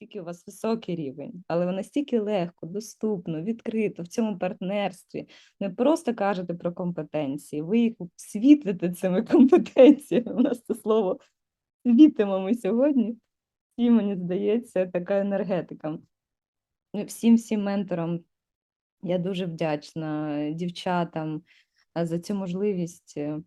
наскільки у вас високий рівень, але ви настільки легко, доступно, відкрито в цьому партнерстві. Не просто кажете про компетенції, ви їх світите цими компетенціями. У нас це слово світимо ми сьогодні. І мені здається, така енергетика. Ну, Всім всім менторам я дуже вдячна дівчатам за цю можливість е,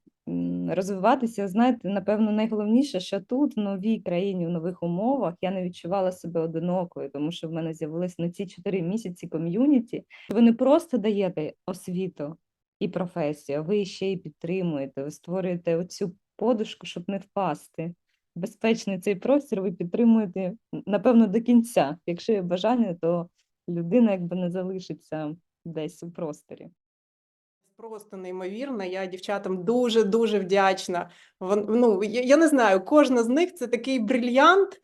розвиватися. Знаєте, напевно, найголовніше, що тут, в новій країні, в нових умовах, я не відчувала себе одинокою, тому що в мене з'явилось на ці чотири місяці ком'юніті. Ви не просто даєте освіту і професію, ви ще й підтримуєте, ви створюєте оцю подушку, щоб не впасти. Безпечний цей простір ви підтримуєте, напевно, до кінця. Якщо є бажання, то людина якби не залишиться десь у просторі. Просто неймовірно. Я дівчатам дуже дуже вдячна. Вон, ну, я, я не знаю, кожна з них це такий брильянт,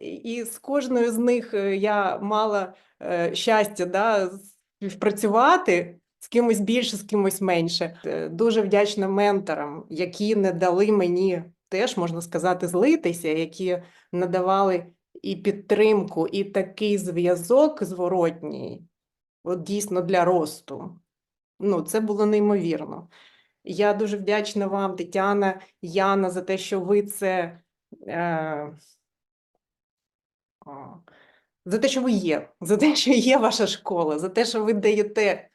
і, і з кожною з них е, я мала е, щастя да, співпрацювати з кимось більше, з кимось менше. Е, Дуже вдячна менторам, які не дали мені теж, можна сказати, злитися, які надавали і підтримку, і такий зв'язок зворотній, от дійсно для росту. Ну, це було неймовірно. Я дуже вдячна вам, Тетяна, Яна, за те, що ви це. Е, за те, що ви є, за те, що є ваша школа, за те, що ви даєте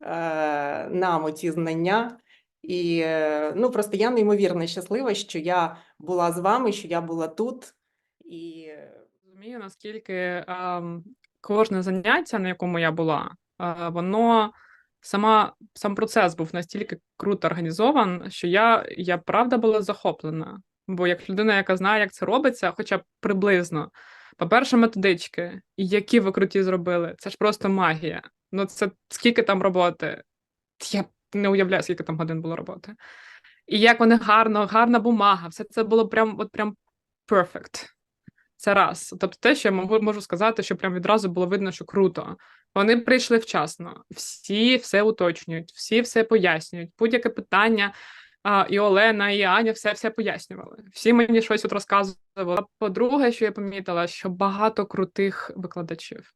е, нам оці знання. І е, ну, просто я неймовірно щаслива, що я була з вами, що я була тут. І Розумію, наскільки ем, кожне заняття, на якому я була, е, воно сама сам процес був настільки круто організован, що я, я правда була захоплена. Бо як людина, яка знає, як це робиться, хоча б приблизно. По-перше, методички, і які ви круті зробили, це ж просто магія. Ну, це скільки там роботи? Я не уявляю, скільки там годин було роботи. І як вони гарно, гарна бумага, все це було прям, от прям perfect. Це раз. Тобто, те, що я можу, можу сказати, що прям відразу було видно, що круто. Вони прийшли вчасно, всі все уточнюють, всі все пояснюють. Будь-яке питання. А, і Олена, і Аня все все пояснювали. Всі мені щось от розказували. По-друге, що я помітила, що багато крутих викладачів.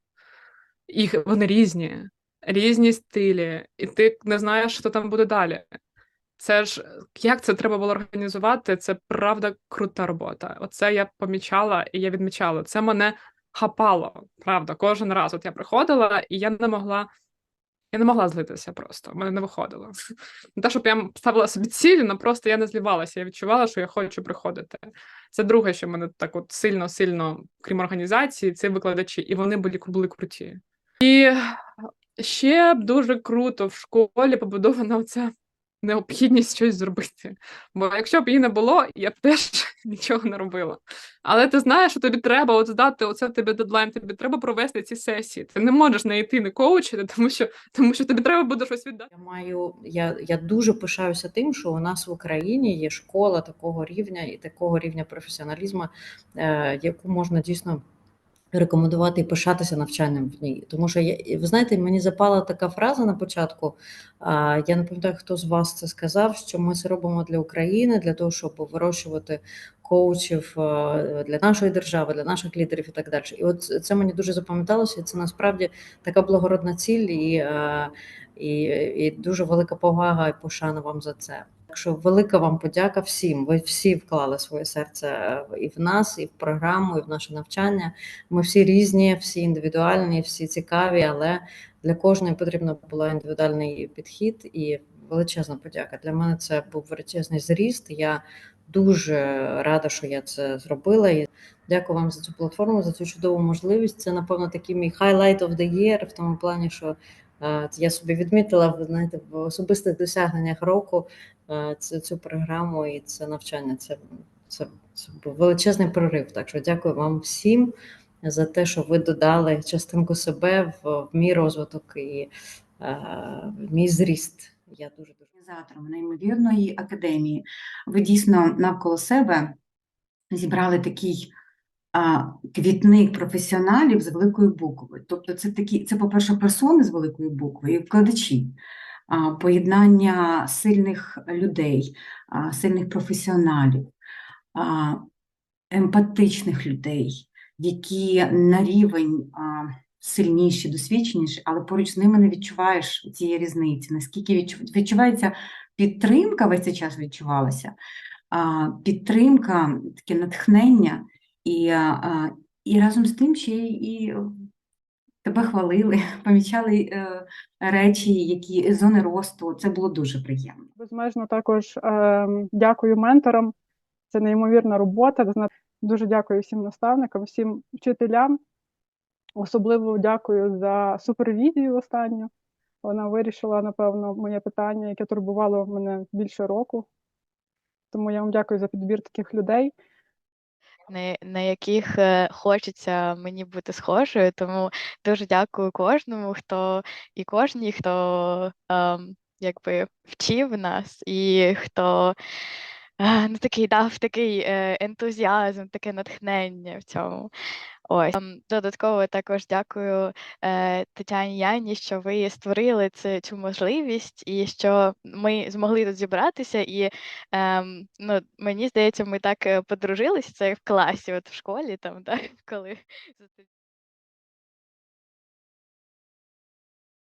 Їх вони різні, різні стилі, і ти не знаєш, що там буде далі. Це ж як це треба було організувати? Це правда крута робота. Оце я помічала і я відмічала. Це мене хапало, правда, кожен раз. От я приходила, і я не могла. Я не могла злитися просто, в мене не виходило. Не те, щоб я ставила собі цілі, але просто я не злівалася. Я відчувала, що я хочу приходити. Це друге, що мене так от сильно-сильно, крім організації, це викладачі, і вони були, були круті. І ще дуже круто в школі побудована оця необхідність щось зробити. Бо якщо б її не було, я б теж нічого не робила. Але ти знаєш, що тобі треба от здати оце тобі дедлайн, тобі треба провести ці сесії. Ти не можеш не йти, не коучити, тому що тому що тобі треба буде щось віддати. Я маю, я, я дуже пишаюся тим, що у нас в Україні є школа такого рівня і такого рівня професіоналізму, е, яку можна дійсно рекомендувати і пишатися навчанням в ній. Тому що я, ви знаєте, мені запала така фраза на початку. Я не пам'ятаю, хто з вас це сказав, що ми це робимо для України, для того, щоб вирощувати коучів для нашої держави, для наших лідерів і так далі. І от це мені дуже запам'яталося. Це насправді така благородна ціль і, і, і дуже велика повага і пошана вам за це. Так що велика вам подяка всім. Ви всі вклали своє серце е, і в нас, і в програму, і в наше навчання. Ми всі різні, всі індивідуальні, всі цікаві, але для кожної потрібно було індивідуальний підхід і величезна подяка. Для мене це був величезний зріст. Я дуже рада, що я це зробила. І дякую вам за цю платформу, за цю чудову можливість. Це, напевно, такий мій highlight of the year, в тому плані, що е, я собі відмітила ви знаєте, в особистих досягненнях року цю, цю програму і це навчання. Це, це, це був величезний прорив. Так що дякую вам всім за те, що ви додали частинку себе в, в мій розвиток і е, в мій зріст. Я дуже організатором неймовірної академії. Ви дійсно навколо себе зібрали такий а, квітник професіоналів з великої букви. Тобто, це такі, це, по-перше, персони з великої букви і вкладачі, поєднання сильних людей, сильних професіоналів, емпатичних людей, які на рівень сильніші, досвідченіші, але поруч з ними не відчуваєш цієї різниці. Наскільки відчу- відчувається підтримка, весь цей час відчувалася, підтримка, таке натхнення, і, і разом з тим ще і тебе хвалили, помічали е, речі, які зони росту. Це було дуже приємно. Безмежно також ем, дякую менторам. Це неймовірна робота. Дуже дякую всім наставникам, всім вчителям. Особливо дякую за супервізію останню. Вона вирішила, напевно, моє питання, яке турбувало мене більше року. Тому я вам дякую за підбір таких людей. На, яких е, хочеться мені бути схожою. Тому дуже дякую кожному, хто і кожній, хто ем, якби вчив нас, і хто е, ну, такий дав такий е, ентузіазм, таке натхнення в цьому. Ось Ем, додатково також дякую е, Тетяні Яні, що ви створили це цю можливість, і що ми змогли тут зібратися. І ем, ну, мені здається, ми так е, подружилися це в класі, от в школі, там, так коли